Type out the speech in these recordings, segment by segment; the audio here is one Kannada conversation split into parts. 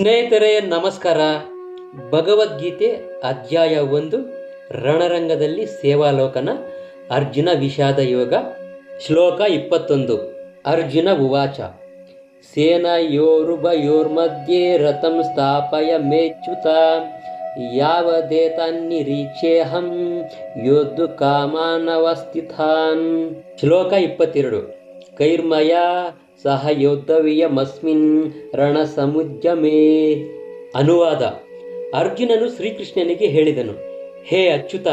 ಸ್ನೇಹಿತರೆ, ನಮಸ್ಕಾರ. ಭಗವದ್ಗೀತೆ ಅಧ್ಯಾಯ ಒಂದು, ರಣರಂಗದಲ್ಲಿ ಸೇವಾಲೋಕನ, ಅರ್ಜುನ ವಿಷಾದ ಯೋಗ, ಶ್ಲೋಕ ಇಪ್ಪತ್ತೊಂದು, ಅರ್ಜುನ ಉವಾಚ. ಸೇನಯೋರುಭಯೋರ್ಮಧ್ಯೆ ರಥಂ ಸ್ಥಾಪಯ ಮೇಚ್ಯುತ ಯಾವದೇತಾನ್ನಿರೀಕ್ಷೇಹಂ ಯೋದ್ದು ಕಾಮಾನವಸ್ಥಿತಾನ್. ಶ್ಲೋಕ ಇಪ್ಪತ್ತೆರಡು, ಕೈರ್ಮಯ ಸಹ ಯೋದ್ಧವಿಯಮಸ್ಮಿನ್ ರಣಸಮುದ್ಯಮೇ. ಅನುವಾದ. ಅರ್ಜುನನು ಶ್ರೀಕೃಷ್ಣನಿಗೆ ಹೇಳಿದನು, ಹೇ ಅಚ್ಯುತ,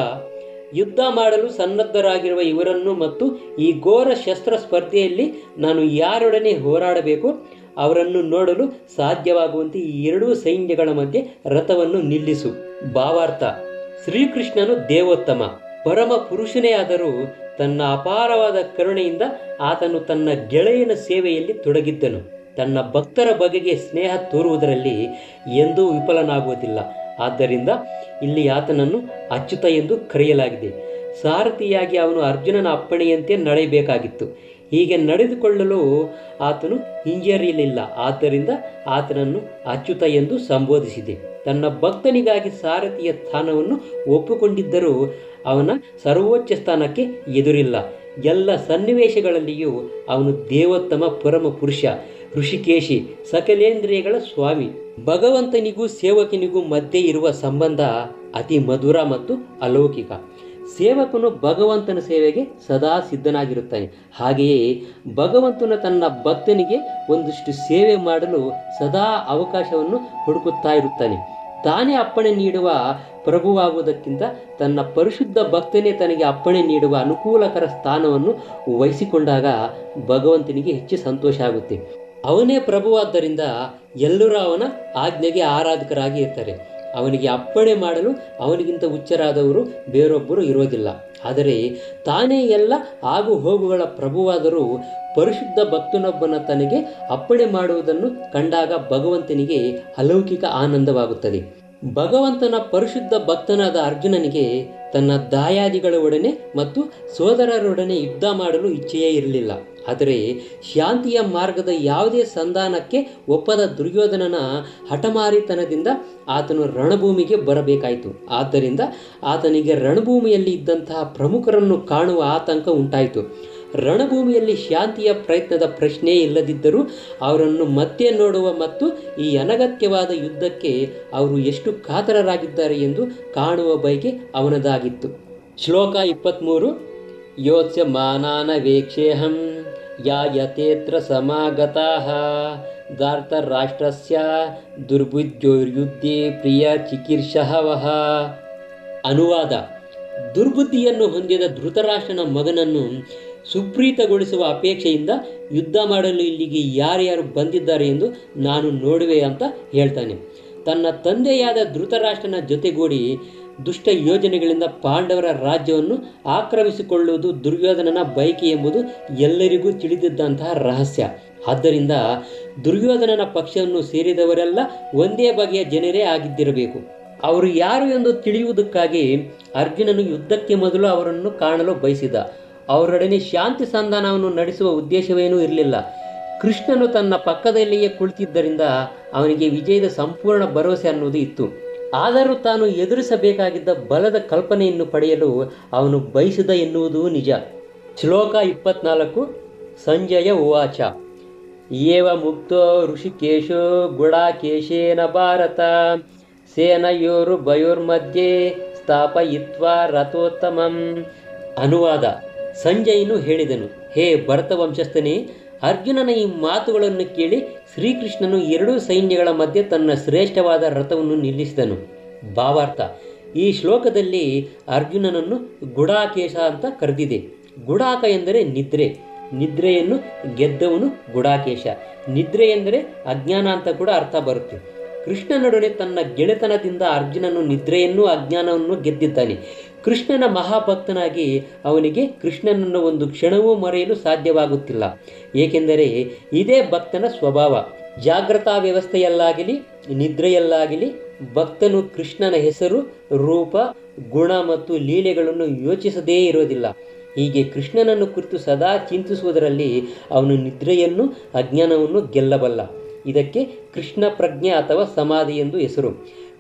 ಯುದ್ಧ ಮಾಡಲು ಸನ್ನದ್ಧರಾಗಿರುವ ಇವರನ್ನು ಮತ್ತು ಈ ಘೋರ ಶಸ್ತ್ರ ಸ್ಪರ್ಧೆಯಲ್ಲಿ ನಾನು ಯಾರೊಡನೆ ಹೋರಾಡಬೇಕು, ಅವರನ್ನು ನೋಡಲು ಸಾಧ್ಯವಾಗುವಂತೆ ಈ ಎರಡೂ ಸೈನ್ಯಗಳ ಮಧ್ಯೆ ರಥವನ್ನು ನಿಲ್ಲಿಸು. ಭಾವಾರ್ಥ. ಶ್ರೀಕೃಷ್ಣನು ದೇವೋತ್ತಮ. ಪರಮ ಪುರುಷನೇ ಆದರೂ ತನ್ನ ಅಪಾರವಾದ ಕರುಣೆಯಿಂದ ಆತನು ತನ್ನ ಗೆಳೆಯನ ಸೇವೆಯಲ್ಲಿ ತೊಡಗಿದ್ದನು. ತನ್ನ ಭಕ್ತರ ಬಗೆಗೆ ಸ್ನೇಹ ತೋರುವುದರಲ್ಲಿ ಎಂದೂ ವಿಫಲನಾಗುವುದಿಲ್ಲ. ಆದ್ದರಿಂದ ಇಲ್ಲಿ ಆತನನ್ನು ಅಚ್ಯುತ ಎಂದು ಕರೆಯಲಾಗಿದೆ. ಸಾರಥಿಯಾಗಿ ಅವನು ಅರ್ಜುನನ ಅಪ್ಪಣೆಯಂತೆ ನಡೆಯಬೇಕಾಗಿತ್ತು. ಹೀಗೆ ನಡೆದುಕೊಳ್ಳಲು ಆತನು ಹಿಂಜರಿಯಲಿಲ್ಲ. ಆದ್ದರಿಂದ ಆತನನ್ನು ಅಚ್ಯುತ ಎಂದು ಸಂಬೋಧಿಸಿದೆ. ತನ್ನ ಭಕ್ತನಿಗಾಗಿ ಸಾರಥಿಯ ಸ್ಥಾನವನ್ನು ಒಪ್ಪಿಕೊಂಡಿದ್ದರೂ ಅವನ ಸರ್ವೋಚ್ಚ ಸ್ಥಾನಕ್ಕೆ ಎದುರಿಲ್ಲ. ಎಲ್ಲ ಸನ್ನಿವೇಶಗಳಲ್ಲಿಯೂ ಅವನು ದೇವೋತ್ತಮ ಪರಮ ಪುರುಷ, ಋಷಿಕೇಶಿ, ಸಕಲೇಂದ್ರಿಯಗಳ ಸ್ವಾಮಿ. ಭಗವಂತನಿಗೂ ಸೇವಕನಿಗೂ ಮಧ್ಯೆ ಇರುವ ಸಂಬಂಧ ಅತಿ ಮಧುರ ಮತ್ತು ಅಲೌಕಿಕ. ಸೇವಕನು ಭಗವಂತನ ಸೇವೆಗೆ ಸದಾ ಸಿದ್ಧನಾಗಿರುತ್ತಾನೆ. ಹಾಗೆಯೇ ಭಗವಂತನ ತನ್ನ ಭಕ್ತನಿಗೆ ಒಂದಿಷ್ಟು ಸೇವೆ ಮಾಡಲು ಸದಾ ಅವಕಾಶವನ್ನು ಹುಡುಕುತ್ತಾ ಇರುತ್ತಾನೆ. ತಾನೇ ಅಪ್ಪಣೆ ನೀಡುವ ಪ್ರಭುವಾಗುವುದಕ್ಕಿಂತ ತನ್ನ ಪರಿಶುದ್ಧ ಭಕ್ತನೇ ತನಗೆ ಅಪ್ಪಣೆ ನೀಡುವ ಅನುಕೂಲಕರ ಸ್ಥಾನವನ್ನು ವಹಿಸಿಕೊಂಡಾಗ ಭಗವಂತನಿಗೆ ಹೆಚ್ಚು ಸಂತೋಷ ಆಗುತ್ತೆ. ಅವನೇ ಪ್ರಭುವಾದ್ದರಿಂದ ಎಲ್ಲರೂ ಅವನ ಆಜ್ಞೆಗೆ ಆರಾಧಕರಾಗಿ ಇರ್ತಾರೆ. ಅವನಿಗೆ ಅಪ್ಪಣೆ ಮಾಡಲು ಅವನಿಗಿಂತ ಹುಚ್ಚರಾದವರು ಬೇರೊಬ್ಬರು ಇರೋದಿಲ್ಲ ಆದರೆ ತಾನೇ ಎಲ್ಲ ಆಗು ಹೋಗುಗಳ ಪ್ರಭುವಾದರೂ ಪರಿಶುದ್ಧ ಭಕ್ತನೊಬ್ಬನ ತನಗೆ ಅಪ್ಪಣೆ ಮಾಡುವುದನ್ನು ಕಂಡಾಗ ಭಗವಂತನಿಗೆ ಅಲೌಕಿಕ ಆನಂದವಾಗುತ್ತದೆ. ಭಗವಂತನ ಪರಿಶುದ್ಧ ಭಕ್ತನಾದ ಅರ್ಜುನನಿಗೆ ತನ್ನ ದಾಯಾದಿಗಳ ಒಡನೆ ಮತ್ತು ಸೋದರರೊಡನೆ ಯುದ್ಧ ಮಾಡಲು ಇಚ್ಛೆಯೇ ಇರಲಿಲ್ಲ. ಆದರೆ ಶಾಂತಿಯ ಮಾರ್ಗದ ಯಾವುದೇ ಸಂಧಾನಕ್ಕೆ ಒಪ್ಪದ ದುರ್ಯೋಧನನ ಹಠಮಾರಿತನದಿಂದ ಆತನು ರಣಭೂಮಿಗೆ ಬರಬೇಕಾಯಿತು. ಆದ್ದರಿಂದ ಆತನಿಗೆ ರಣಭೂಮಿಯಲ್ಲಿ ಇದ್ದಂತಹ ಪ್ರಮುಖರನ್ನು ಕಾಣುವ ಆತಂಕ ಉಂಟಾಯಿತು. ರಣಭೂಮಿಯಲ್ಲಿ ಶಾಂತಿಯ ಪ್ರಯತ್ನದ ಪ್ರಶ್ನೆ ಇಲ್ಲದಿದ್ದರೂ ಅವರನ್ನು ಮತ್ತೆ ನೋಡುವ ಮತ್ತು ಈ ಅನಗತ್ಯವಾದ ಯುದ್ಧಕ್ಕೆ ಅವರು ಎಷ್ಟು ಕಾತರರಾಗಿದ್ದಾರೆ ಎಂದು ಕಾಣುವ ಬಯಕೆ ಅವನದಾಗಿತ್ತು. ಶ್ಲೋಕ ಇಪ್ಪತ್ತ್ಮೂರು ಯೋತ್ಸ್ಯ ಮಾನಾನ ವೇಕ್ಷೇಹಂ ಯಾಯತೇತ್ರ ಸಮಾಗತಃ ಧಾರ್ತರಾಷ್ಟ್ರಸ್ಯ ದುರ್ಬುದ್ಧೋರ್ಯುದ್ಧಿ ಪ್ರಿಯ ಚಿಕಿರ್ಷಹವಹ ಅನುವಾದ, ದುರ್ಬುದ್ಧಿಯನ್ನು ಹೊಂದಿದ ಧೃತರಾಷ್ಟ್ರನ ಮಗನನ್ನು ಸುಪ್ರೀತಗೊಳಿಸುವ ಅಪೇಕ್ಷೆಯಿಂದ ಯುದ್ಧ ಮಾಡಲು ಇಲ್ಲಿಗೆ ಯಾರ್ಯಾರು ಬಂದಿದ್ದಾರೆ ಎಂದು ನಾನು ನೋಡುವೆ ಅಂತ ಹೇಳ್ತಾನೆ. ತನ್ನ ತಂದೆಯಾದ ಧೃತರಾಷ್ಟ್ರನ ಜೊತೆಗೂಡಿ ದುಷ್ಟ ಯೋಜನೆಗಳಿಂದ ಪಾಂಡವರ ರಾಜ್ಯವನ್ನು ಆಕ್ರಮಿಸಿಕೊಳ್ಳುವುದು ದುರ್ಯೋಧನನ ಬಯಕೆ ಎಂಬುದು ಎಲ್ಲರಿಗೂ ತಿಳಿದಿದ್ದಂತಹ ರಹಸ್ಯ. ಆದ್ದರಿಂದ ದುರ್ಯೋಧನನ ಪಕ್ಷವನ್ನು ಸೇರಿದವರೆಲ್ಲ ಒಂದೇ ಬಗೆಯ ಜನರೇ ಆಗಿದ್ದಿರಬೇಕು. ಅವರು ಯಾರು ಎಂದು ತಿಳಿಯುವುದಕ್ಕಾಗಿ ಅರ್ಜುನನು ಯುದ್ಧಕ್ಕೆ ಮೊದಲು ಅವರನ್ನು ಕಾಣಲು ಬಯಸಿದ. ಅವರೊಡನೆ ಶಾಂತಿ ಸಂಧಾನವನ್ನು ನಡೆಸುವ ಉದ್ದೇಶವೇನೂ ಇರಲಿಲ್ಲ. ಕೃಷ್ಣನು ತನ್ನ ಪಕ್ಕದಲ್ಲಿಯೇ ಕುಳಿತಿದ್ದರಿಂದ ಅವನಿಗೆ ವಿಜಯದ ಸಂಪೂರ್ಣ ಭರವಸೆ ಅನ್ನೋದು ಇತ್ತು. ಆದರೂ ತಾನು ಎದುರಿಸಬೇಕಾಗಿದ್ದ ಬಲದ ಕಲ್ಪನೆಯನ್ನು ಪಡೆಯಲು ಅವನು ಬಯಸಿದ ಎನ್ನುವುದು ನಿಜ. ಶ್ಲೋಕ ಇಪ್ಪತ್ನಾಲ್ಕು, ಸಂಜಯ ಉವಾಚ. ಏವ ಮುಕ್ತೋ ಋಷಿಕೇಶೋ ಗುಡಾಕೇಶೇನ ಭಾರತ, ಸೇನಯೋರು ಭಯೋರ್ಮಧ್ಯೆ ಸ್ಥಾಪಯಿತ್ವಾ ರಥೋತ್ತಮಂ. ಅನುವಾದ. ಸಂಜಯನು ಹೇಳಿದನು, ಹೇ ಭರತ ವಂಶಸ್ಥನೇ, ಅರ್ಜುನನ ಈ ಮಾತುಗಳನ್ನು ಕೇಳಿ ಶ್ರೀಕೃಷ್ಣನು ಎರಡೂ ಸೈನ್ಯಗಳ ಮಧ್ಯೆ ತನ್ನ ಶ್ರೇಷ್ಠವಾದ ರಥವನ್ನು ನಿಲ್ಲಿಸಿದನು. ಭಾವಾರ್ಥ, ಈ ಶ್ಲೋಕದಲ್ಲಿ ಅರ್ಜುನನನ್ನು ಗುಡಾಕೇಶ ಅಂತ ಕರೆದಿದೆ. ಗುಡಾಕ ಎಂದರೆ ನಿದ್ರೆ, ನಿದ್ರೆಯನ್ನು ಗೆದ್ದವನು ಗುಡಾಕೇಶ. ನಿದ್ರೆ ಎಂದರೆ ಅಜ್ಞಾನ ಅಂತ ಕೂಡ ಅರ್ಥ ಬರುತ್ತೆ. ಕೃಷ್ಣನೊಡನೆ ತನ್ನ ಗೆಳೆತನದಿಂದ ಅರ್ಜುನನು ನಿದ್ರೆಯನ್ನು ಅಜ್ಞಾನವನ್ನು ಗೆದ್ದಿದ್ದಾನೆ. ಕೃಷ್ಣನ ಮಹಾಭಕ್ತನಾಗಿ ಅವನಿಗೆ ಕೃಷ್ಣನನ್ನು ಒಂದು ಕ್ಷಣವೂ ಮರೆಯಲು ಸಾಧ್ಯವಾಗುತ್ತಿಲ್ಲ. ಏಕೆಂದರೆ ಇದೇ ಭಕ್ತನ ಸ್ವಭಾವ. ಜಾಗ್ರತಾ ವ್ಯವಸ್ಥೆಯಲ್ಲಾಗಲಿ, ನಿದ್ರೆಯಲ್ಲಾಗಲಿ, ಭಕ್ತನು ಕೃಷ್ಣನ ಹೆಸರು, ರೂಪ, ಗುಣ ಮತ್ತು ಲೀಲೆಗಳನ್ನು ಯೋಚಿಸದೇ ಇರೋದಿಲ್ಲ. ಹೀಗೆ ಕೃಷ್ಣನನ್ನು ಕುರಿತು ಸದಾ ಚಿಂತಿಸುವುದರಲ್ಲಿ ಅವನು ನಿದ್ರೆಯನ್ನು ಅಜ್ಞಾನವನ್ನು ಗೆಲ್ಲಬಲ್ಲ. ಇದಕ್ಕೆ ಕೃಷ್ಣ ಪ್ರಜ್ಞೆ ಅಥವಾ ಸಮಾಧಿ ಎಂದು ಹೆಸರು.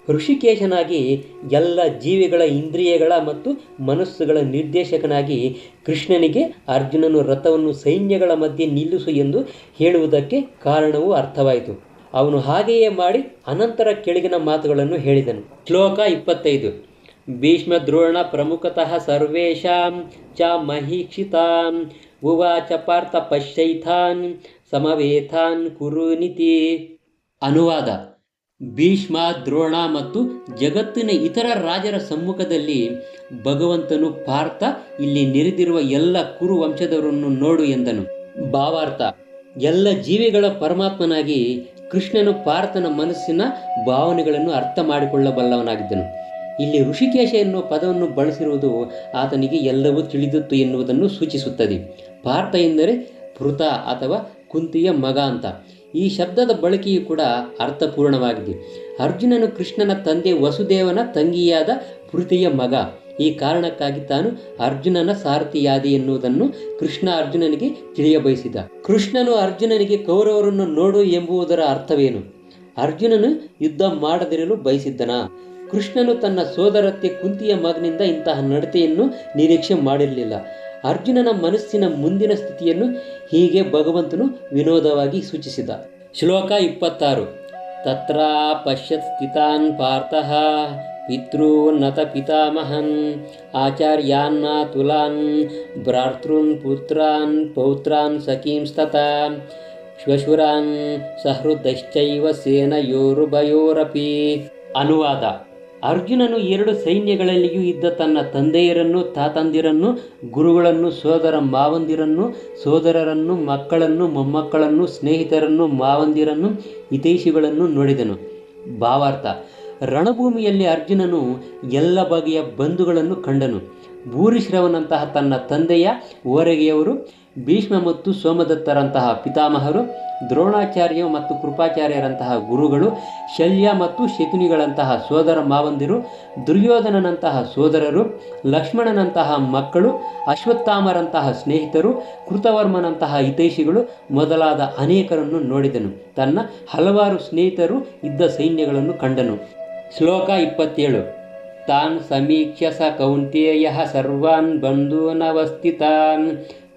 ಋಷಿಕೇಶನಾಗಿ ಎಲ್ಲ ಜೀವಿಗಳ ಇಂದ್ರಿಯಗಳ ಮತ್ತು ಮನಸ್ಸುಗಳ ನಿರ್ದೇಶಕನಾಗಿ ಕೃಷ್ಣನಿಗೆ ಅರ್ಜುನನು ರಥವನ್ನು ಸೈನ್ಯಗಳ ಮಧ್ಯೆ ನಿಲ್ಲಿಸು ಎಂದು ಹೇಳುವುದಕ್ಕೆ ಕಾರಣವೂ ಅರ್ಥವಾಯಿತು. ಅವನು ಹಾಗೆಯೇ ಮಾಡಿ ಅನಂತರ ಕೆಳಗಿನ ಮಾತುಗಳನ್ನು ಹೇಳಿದನು. ಶ್ಲೋಕ ಇಪ್ಪತ್ತೈದು. ಭೀಷ್ಮ ದ್ರೋಣ ಪ್ರಮುಖತಃ ಸರ್ವೇಷಾಂ ಚ ಮಹೀಕ್ಷಿತಾಂ. ಉವಾಚ ಪಾರ್ಥ ಪಶ್ಯೈಥಾನ್ ಸಮವೇಥಾನ್ ಕುರುನಿತಿ ಅನುವಾದ. ಭೀಷ್ಮ ದ್ರೋಣ ಮತ್ತು ಜಗತ್ತಿನ ಇತರ ರಾಜರ ಸಮ್ಮುಖದಲ್ಲಿ ಭಗವಂತನು ಪಾರ್ಥ ಇಲ್ಲಿ ನೆರೆದಿರುವ ಎಲ್ಲ ಕುರು ವಂಶದವರನ್ನು ನೋಡು ಎಂದನು. ಭಾವಾರ್ಥ. ಎಲ್ಲ ಜೀವಿಗಳ ಪರಮಾತ್ಮನಾಗಿ ಕೃಷ್ಣನು ಪಾರ್ಥನ ಮನಸ್ಸಿನ ಭಾವನೆಗಳನ್ನು ಅರ್ಥ ಮಾಡಿಕೊಳ್ಳಬಲ್ಲವನಾಗಿದ್ದನು. ಇಲ್ಲಿ ಋಷಿಕೇಶ ಎನ್ನುವ ಪದವನ್ನು ಬಳಸಿರುವುದು ಆತನಿಗೆ ಎಲ್ಲವೂ ತಿಳಿದಿತ್ತು ಎನ್ನುವುದನ್ನು ಸೂಚಿಸುತ್ತದೆ. ಪಾರ್ಥ ಎಂದರೆ ಪೃತ ಅಥವಾ ಕುಂತಿಯ ಮಗ ಅಂತ. ಈ ಶಬ್ದದ ಬಳಕೆಯು ಕೂಡ ಅರ್ಥಪೂರ್ಣವಾಗಿದೆ. ಅರ್ಜುನನು ಕೃಷ್ಣನ ತಂದೆ ವಸುದೇವನ ತಂಗಿಯಾದ ಪೃಥಿಯ ಮಗ. ಈ ಕಾರಣಕ್ಕಾಗಿ ತಾನು ಅರ್ಜುನನ ಸಾರಥಿಯಾದಿ ಎನ್ನುವುದನ್ನು ಕೃಷ್ಣ ಅರ್ಜುನನಿಗೆ ತಿಳಿಯಬಯಸಿದ. ಕೃಷ್ಣನು ಅರ್ಜುನನಿಗೆ ಕೌರವರನ್ನು ನೋಡು ಎಂಬುದರ ಅರ್ಥವೇನು? ಅರ್ಜುನನು ಯುದ್ಧ ಮಾಡದಿರಲು ಬಯಸಿದ್ದನಾ? ಕೃಷ್ಣನು ತನ್ನ ಸೋದರತ್ತೆ ಕುಂತಿಯ ಮಗನಿಂದ ಇಂತಹ ನಡತೆಯನ್ನು ನಿರೀಕ್ಷೆ ಮಾಡಿರಲಿಲ್ಲ. ಅರ್ಜುನನ ಮನಸ್ಸಿನ ಮುಂದಿನ ಸ್ಥಿತಿಯನ್ನು ಹೀಗೆ ಭಗವಂತನು ವಿನೋದವಾಗಿ ಸೂಚಿಸಿದ. ಶ್ಲೋಕ ಇಪ್ಪತ್ತಾರು. ತತ್ರ ಪಶ್ಯತ್ ಸ್ಥಿತಾನ್ ಪಾರ್ಥಃ ಪಿತೃನ್ನತ ಪಿತಾಮಹನ್ ಆಚಾರ್ಯಾನ್ನ ತುಲಾನ್ ಭ್ರಾತೃನ್ ಪುತ್ರಾನ್ ಪೌತ್ರಾನ್ ಸಖೀಂಸ್ತತ ಶ್ವಶುರಾನ್ ಸಹೃದಶ್ಚೈವ ಸೇನಯೋರುಭಯೋರಪಿ ಅನುವಾದ. ಅರ್ಜುನನು ಎರಡು ಸೈನ್ಯಗಳಲ್ಲಿಯೂ ಇದ್ದ ತನ್ನ ತಂದೆಯರನ್ನು, ತಾತಂದಿರನ್ನು, ಗುರುಗಳನ್ನು, ಸೋದರ ಮಾವಂದಿರನ್ನು, ಸೋದರರನ್ನು, ಮಕ್ಕಳನ್ನು, ಮೊಮ್ಮಕ್ಕಳನ್ನು, ಸ್ನೇಹಿತರನ್ನು, ಮಾವಂದಿರನ್ನು, ಹಿತೈಷಿಗಳನ್ನು ನೋಡಿದನು. ಭಾವಾರ್ಥ. ರಣಭೂಮಿಯಲ್ಲಿ ಅರ್ಜುನನು ಎಲ್ಲ ಬಗೆಯ ಬಂಧುಗಳನ್ನು ಕಂಡನು. ಭೂರಿಶ್ರವನಂತಹ ತನ್ನ ತಂದೆಯ, ಓರಗೆಯವರು ಭೀಷ್ಮ ಮತ್ತು ಸೋಮದತ್ತರಂತಹ ಪಿತಾಮಹರು, ದ್ರೋಣಾಚಾರ್ಯ ಮತ್ತು ಕೃಪಾಚಾರ್ಯರಂತಹ ಗುರುಗಳು, ಶಲ್ಯ ಮತ್ತು ಶಕುನಿಗಳಂತಹ ಸೋದರ ಮಾವಂದಿರು, ದುರ್ಯೋಧನನಂತಹ ಸೋದರರು, ಲಕ್ಷ್ಮಣನಂತಹ ಮಕ್ಕಳು, ಅಶ್ವತ್ಥಾಮರಂತಹ ಸ್ನೇಹಿತರು, ಕೃತವರ್ಮನಂತಹ ಹಿತೈಷಿಗಳು ಮೊದಲಾದ ಅನೇಕರನ್ನು ನೋಡಿದನು. ತನ್ನ ಹಲವಾರು ಸ್ನೇಹಿತರು ಇದ್ದ ಸೈನ್ಯಗಳನ್ನು ಕಂಡನು. ಶ್ಲೋಕ ಇಪ್ಪತ್ತೇಳು. ತಾನ್ ಸಮೀಕ್ಷ ಸ ಕೌಂತೇಯ ಸರ್ವಾನ್ ಬಂಧೂನವಸ್ಥಿತಾನ್.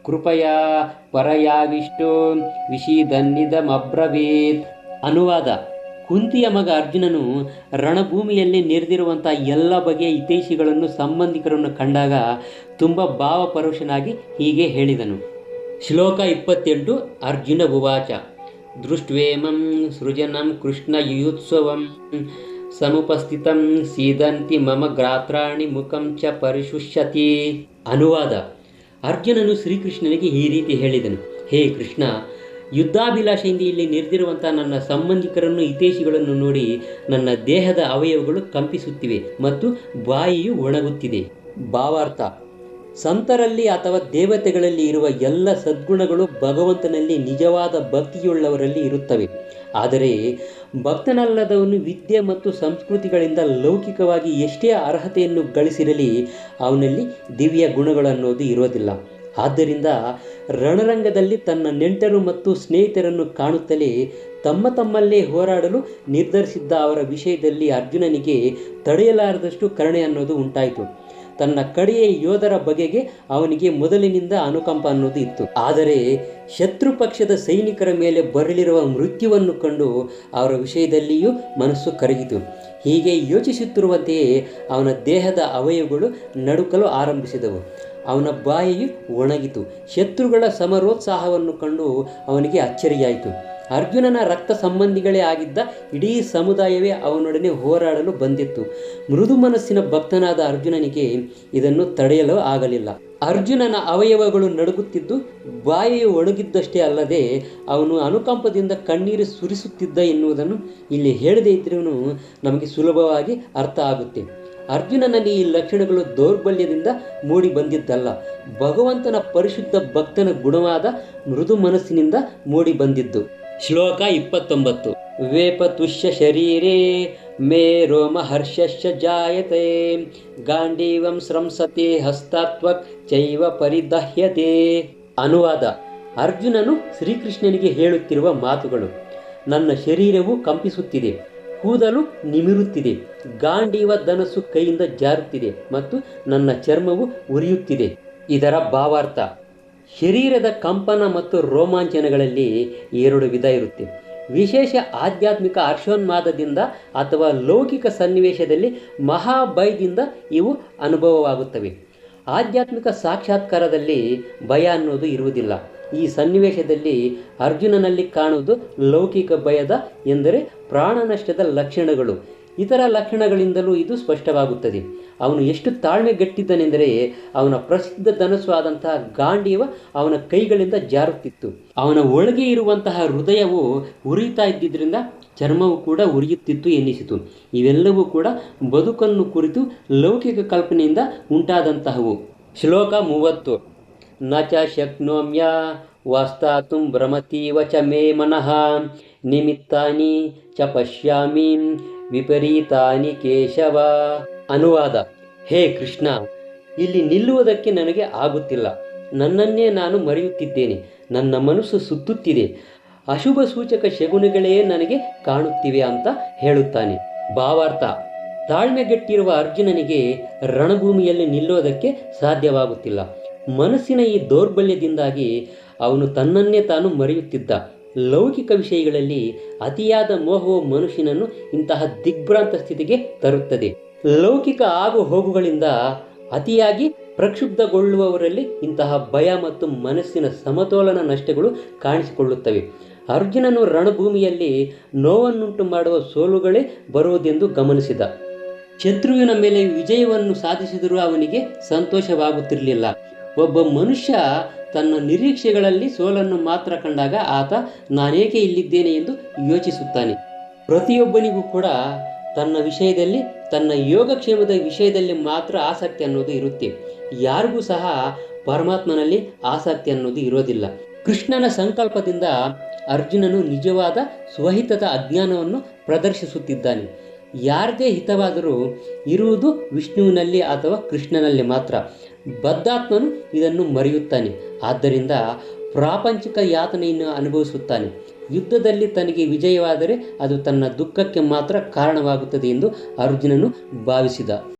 ಕೃಪಯಾ ಪರಯಾವಿಷ್ಟೋ ವಿಷೀದನ್ನಿದಮಬ್ರವೀತ್. ಅನುವಾದ. ಕುಂತಿಯ ಮಗ ಅರ್ಜುನನು ರಣಭೂಮಿಯಲ್ಲಿ ನೆರೆದಿರುವಂಥ ಎಲ್ಲ ಬಗೆಯ ಹಿತೈಷಿಗಳನ್ನು, ಸಂಬಂಧಿಕರನ್ನು ಕಂಡಾಗ ತುಂಬ ಭಾವಪರುಷನಾಗಿ ಹೀಗೆ ಹೇಳಿದನು. ಶ್ಲೋಕ ಇಪ್ಪತ್ತೆಂಟು, ಅರ್ಜುನ ಉವಾಚ. ದೃಷ್ಟ್ವೇಮಂ ಸೃಜನಂ ಕೃಷ್ಣ ಯುತ್ಸವಂ ಸಮುಪಸ್ಥಿತಂ ಸೀದಂತಿ ಮಮ ಗ್ರಾತ್ರಾಣಿ ಮುಖಂ ಚ ಪರಿಶುಷ್ಯತಿ. ಅನುವಾದ. ಅರ್ಜುನನು ಶ್ರೀಕೃಷ್ಣನಿಗೆ ಈ ರೀತಿ ಹೇಳಿದನು, ಹೇ ಕೃಷ್ಣ ಯುದ್ಧಾಭಿಲಾಷೆಯಿಂದ ಇಲ್ಲಿ ನಿರ್ದಿರುವಂಥ ನನ್ನ ಸಂಬಂಧಿಕರನ್ನು ಹಿತೇಶಿಗಳನ್ನು ನೋಡಿ ನನ್ನ ದೇಹದ ಅವಯವಗಳು ಕಂಪಿಸುತ್ತಿವೆ ಮತ್ತು ಬಾಯಿಯು ಒಣಗುತ್ತಿದೆ. ಭಾವಾರ್ಥ ಸಂತರಲ್ಲಿ ಅಥವಾ ದೇವತೆಗಳಲ್ಲಿ ಇರುವ ಎಲ್ಲ ಸದ್ಗುಣಗಳು ಭಗವಂತನಲ್ಲಿ ನಿಜವಾದ ಭಕ್ತಿಯುಳ್ಳವರಲ್ಲಿ ಇರುತ್ತವೆ. ಆದರೆ ಭಕ್ತನಲ್ಲದವನು ವಿದ್ಯೆ ಮತ್ತು ಸಂಸ್ಕೃತಿಗಳಿಂದ ಲೌಕಿಕವಾಗಿ ಎಷ್ಟೇ ಅರ್ಹತೆಯನ್ನು ಗಳಿಸಿರಲಿ ಅವನಲ್ಲಿ ದಿವ್ಯ ಗುಣಗಳನ್ನೋದು ಇರೋದಿಲ್ಲ ಆದ್ದರಿಂದ ರಣರಂಗದಲ್ಲಿ ತನ್ನ ನೆಂಟರು ಮತ್ತು ಸ್ನೇಹಿತರನ್ನು ಕಾಣುತ್ತಲೇ ತಮ್ಮ ತಮ್ಮಲ್ಲೇ ಹೋರಾಡಲು ನಿರ್ಧರಿಸಿದ್ದ ಅವರ ವಿಷಯದಲ್ಲಿ ಅರ್ಜುನನಿಗೆ ತಡೆಯಲಾರದಷ್ಟು ಕರುಣೆ ಅನ್ನೋದು ಉಂಟಾಯಿತು. ತನ್ನ ಕಡೆಯ ಯೋಧರ ಬಗೆಗೆ ಅವನಿಗೆ ಮೊದಲಿನಿಂದ ಅನುಕಂಪ ಅನ್ನೋದು ಇತ್ತು. ಆದರೆ ಶತ್ರು ಪಕ್ಷದ ಸೈನಿಕರ ಮೇಲೆ ಬರಲಿರುವ ಮೃತ್ಯುವನ್ನು ಕಂಡು ಅವರ ವಿಷಯದಲ್ಲಿಯೂ ಮನಸ್ಸು ಕರಗಿತು. ಹೀಗೆ ಯೋಚಿಸುತ್ತಿರುವಂತೆಯೇ ಅವನ ದೇಹದ ಅವಯವಗಳು ನಡುಕಲು ಆರಂಭಿಸಿದವು. ಅವನ ಬಾಯಿಯು ಒಣಗಿತು. ಶತ್ರುಗಳ ಸಮರೋತ್ಸಾಹವನ್ನು ಕಂಡು ಅವನಿಗೆ ಅಚ್ಚರಿಯಾಯಿತು. ಅರ್ಜುನನ ರಕ್ತ ಸಂಬಂಧಿಗಳೇ ಆಗಿದ್ದ ಇಡೀ ಸಮುದಾಯವೇ ಅವನೊಡನೆ ಹೋರಾಡಲು ಬಂದಿತ್ತು. ಮೃದು ಮನಸ್ಸಿನ ಭಕ್ತನಾದ ಅರ್ಜುನನಿಗೆ ಇದನ್ನು ತಡೆಯಲು ಆಗಲಿಲ್ಲ. ಅರ್ಜುನನ ಅವಯವಗಳು ನಡುಗುತ್ತಿದ್ದು, ಬಾಯಿಯು ಒಣಗಿದ್ದಷ್ಟೇ ಅಲ್ಲದೆ ಅವನು ಅನುಕಂಪದಿಂದ ಕಣ್ಣೀರು ಸುರಿಸುತ್ತಿದ್ದ ಎನ್ನುವುದನ್ನು ಇಲ್ಲಿ ಹೇಳದೇ ಇದ್ರೂ ನಮಗೆ ಸುಲಭವಾಗಿ ಅರ್ಥ ಆಗುತ್ತೆ. ಅರ್ಜುನನಲ್ಲಿ ಈ ಲಕ್ಷಣಗಳು ದೌರ್ಬಲ್ಯದಿಂದ ಮೂಡಿ ಬಂದಿದ್ದಲ್ಲ. ಭಗವಂತನ ಪರಿಶುದ್ಧ ಭಕ್ತನ ಗುಣವಾದ ಮೃದು ಮನಸ್ಸಿನಿಂದ ಮೂಡಿ ಬಂದಿದ್ದು. ಶ್ಲೋಕ ಇಪ್ಪತ್ತೊಂಬತ್ತು. ವೇಪತುಷ್ಯ ಶರೀರೇ, ಮೇ ರೋಮ ಹರ್ಷಶ್ಚ ಜಾಯತೆ, ಗಾಂಡೀವಂ ಸ್ರಂಸತೆ ಹಸ್ತಾತ್ವಕ್ ಚೈವ ಪರಿದಹ್ಯತೆ. ಅನುವಾದ. ಅರ್ಜುನನು ಶ್ರೀಕೃಷ್ಣನಿಗೆ ಹೇಳುತ್ತಿರುವ ಮಾತುಗಳು. ನನ್ನ ಶರೀರವು ಕಂಪಿಸುತ್ತಿದೆ, ಕೂದಲು ನಿಮಿರುತ್ತಿದೆ, ಗಾಂಡೀವ ಧನಸ್ಸು ಕೈಯಿಂದ ಜಾರುತ್ತಿದೆ ಮತ್ತು ನನ್ನ ಚರ್ಮವು ಉರಿಯುತ್ತಿದೆ. ಇದರ ಭಾವಾರ್ಥ. ಶರೀರದ ಕಂಪನ ಮತ್ತು ರೋಮಾಂಚನಗಳಲ್ಲಿ ಎರಡು ವಿಧ ಇರುತ್ತೆ. ವಿಶೇಷ ಆಧ್ಯಾತ್ಮಿಕ ಹರ್ಷೋನ್ಮಾದದಿಂದ ಅಥವಾ ಲೌಕಿಕ ಸನ್ನಿವೇಶದಲ್ಲಿ ಮಹಾಭಯದಿಂದ ಇವು ಅನುಭವವಾಗುತ್ತವೆ. ಆಧ್ಯಾತ್ಮಿಕ ಸಾಕ್ಷಾತ್ಕಾರದಲ್ಲಿ ಭಯ ಅನ್ನೋದು ಇರುವುದಿಲ್ಲ. ಈ ಸನ್ನಿವೇಶದಲ್ಲಿ ಅರ್ಜುನನಲ್ಲಿ ಕಾಣುವುದು ಲೌಕಿಕ ಭಯದ ಎಂದರೆ ಪ್ರಾಣನಷ್ಟದ ಲಕ್ಷಣಗಳು. ಇತರ ಲಕ್ಷಣಗಳಿಂದಲೂ ಇದು ಸ್ಪಷ್ಟವಾಗುತ್ತದೆ. ಅವನು ಎಷ್ಟು ತಾಳ್ಮೆಗಟ್ಟಿದ್ದನೆಂದರೆ ಅವನ ಪ್ರಸಿದ್ಧ ಧನಸ್ಸು ಆದಂತಹ ಗಾಂಡೀವ ಅವನ ಕೈಗಳಿಂದ ಜಾರುತ್ತಿತ್ತು. ಅವನ ಒಳಗೆ ಇರುವಂತಹ ಹೃದಯವು ಉರಿಯುತ್ತಾ ಇದ್ದಿದ್ದರಿಂದ ಚರ್ಮವು ಕೂಡ ಉರಿಯುತ್ತಿತ್ತು ಎನ್ನಿಸಿತು. ಇವೆಲ್ಲವೂ ಕೂಡ ಬದುಕನ್ನು ಕುರಿತು ಲೌಕಿಕ ಕಲ್ಪನೆಯಿಂದ ಉಂಟಾದಂತಹವು. ಶ್ಲೋಕ ಮೂವತ್ತು. ನ ಚ ಶಕ್ನೋಮ್ಯ ವಾಸ್ತಾತು ಭ್ರಮತೀವ ಚ ಮೇ ಮನಃ ನಿಮಿತ್ತಾನಿ ಚ ಪಶ್ಯಾಮಿ ವಿಪರೀತಾನಿ ಕೇಶವ ಅನುವಾದ ಹೇ ಕೃಷ್ಣ ಇಲ್ಲಿ ನಿಲ್ಲುವುದಕ್ಕೆ ನನಗೆ ಆಗುತ್ತಿಲ್ಲ. ನನ್ನನ್ನೇ ನಾನು ಮರೆಯುತ್ತಿದ್ದೇನೆ. ನನ್ನ ಮನಸ್ಸು ಸುತ್ತುತ್ತಿದೆ. ಅಶುಭ ಸೂಚಕ ಶಗುನಗಳೇ ನನಗೆ ಕಾಣುತ್ತಿವೆ ಅಂತ ಹೇಳುತ್ತಾನೆ. ಭಾವಾರ್ಥ, ತಾಳ್ಮೆಗೆಟ್ಟಿರುವ ಅರ್ಜುನನಿಗೆ ರಣಭೂಮಿಯಲ್ಲಿ ನಿಲ್ಲೋದಕ್ಕೆ ಸಾಧ್ಯವಾಗುತ್ತಿಲ್ಲ. ಮನಸ್ಸಿನ ಈ ದೌರ್ಬಲ್ಯದಿಂದಾಗಿ ಅವನು ತನ್ನನ್ನೇ ತಾನು ಮರೆಯುತ್ತಿದ್ದ. ಲೌಕಿಕ ವಿಷಯಗಳಲ್ಲಿ ಅತಿಯಾದ ಮೋಹವು ಮನುಷ್ಯನನ್ನು ಇಂತಹ ದಿಗ್ಭ್ರಾಂತ ಸ್ಥಿತಿಗೆ ತರುತ್ತದೆ. ಲೌಕಿಕ ಆಗು ಹೋಗುಗಳಿಂದ ಅತಿಯಾಗಿ ಪ್ರಕ್ಷುಬ್ಧಗೊಳ್ಳುವವರಲ್ಲಿ ಇಂತಹ ಭಯ ಮತ್ತು ಮನಸ್ಸಿನ ಸಮತೋಲನ ನಷ್ಟಗಳು ಕಾಣಿಸಿಕೊಳ್ಳುತ್ತವೆ. ಅರ್ಜುನನು ರಣಭೂಮಿಯಲ್ಲಿ ನೋವನ್ನುಂಟು ಮಾಡುವ ಸೋಲುಗಳೇ ಬರುವುದೆಂದು ಗಮನಿಸಿದ. ಶತ್ರುವಿನ ಮೇಲೆ ವಿಜಯವನ್ನು ಸಾಧಿಸಿದರೂ ಅವನಿಗೆ ಸಂತೋಷವಾಗುತ್ತಿರಲಿಲ್ಲ. ಒಬ್ಬ ಮನುಷ್ಯ ತನ್ನ ನಿರೀಕ್ಷೆಗಳಲ್ಲಿ ಸೋಲನ್ನು ಮಾತ್ರ ಕಂಡಾಗ ಆತ, ನಾನೇಕೆ ಇಲ್ಲಿದ್ದೇನೆ ಎಂದು ಯೋಚಿಸುತ್ತಾನೆ. ಪ್ರತಿಯೊಬ್ಬನಿಗೂ ಕೂಡ ತನ್ನ ವಿಷಯದಲ್ಲಿ, ತನ್ನ ಯೋಗಕ್ಷೇಮದ ವಿಷಯದಲ್ಲಿ ಮಾತ್ರ ಆಸಕ್ತಿ ಅನ್ನೋದು ಇರುತ್ತೆ. ಯಾರಿಗೂ ಸಹ ಪರಮಾತ್ಮನಲ್ಲಿ ಆಸಕ್ತಿ ಅನ್ನೋದು ಇರೋದಿಲ್ಲ. ಕೃಷ್ಣನ ಸಂಕಲ್ಪದಿಂದ ಅರ್ಜುನನು ನಿಜವಾದ ಸ್ವಹಿತದ ಅಜ್ಞಾನವನ್ನು ಪ್ರದರ್ಶಿಸುತ್ತಿದ್ದಾನೆ. ಯಾರದೇ ಹಿತವಾದರೂ ಇರುವುದು ವಿಷ್ಣುವಿನಲ್ಲಿ ಅಥವಾ ಕೃಷ್ಣನಲ್ಲಿ ಮಾತ್ರ. ಬದ್ಧಾತ್ಮನು ಇದನ್ನು ಮರೆಯುತ್ತಾನೆ. ಆದ್ದರಿಂದ ಪ್ರಾಪಂಚಿಕ ಯಾತನೆಯನ್ನು ಅನುಭವಿಸುತ್ತಾನೆ. ಯುದ್ಧದಲ್ಲಿ ತನಗೆ ವಿಜಯವಾದರೆ ಅದು ತನ್ನ ದುಃಖಕ್ಕೆ ಮಾತ್ರ ಕಾರಣವಾಗುತ್ತದೆ ಎಂದು ಅರ್ಜುನನು ಭಾವಿಸಿದ.